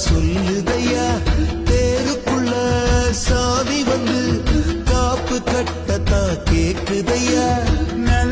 சொல்லுதையா? தேருக்குள்ள சாவி வந்து காப்பு கட்டத்தா கேக்குதையா? நல்ல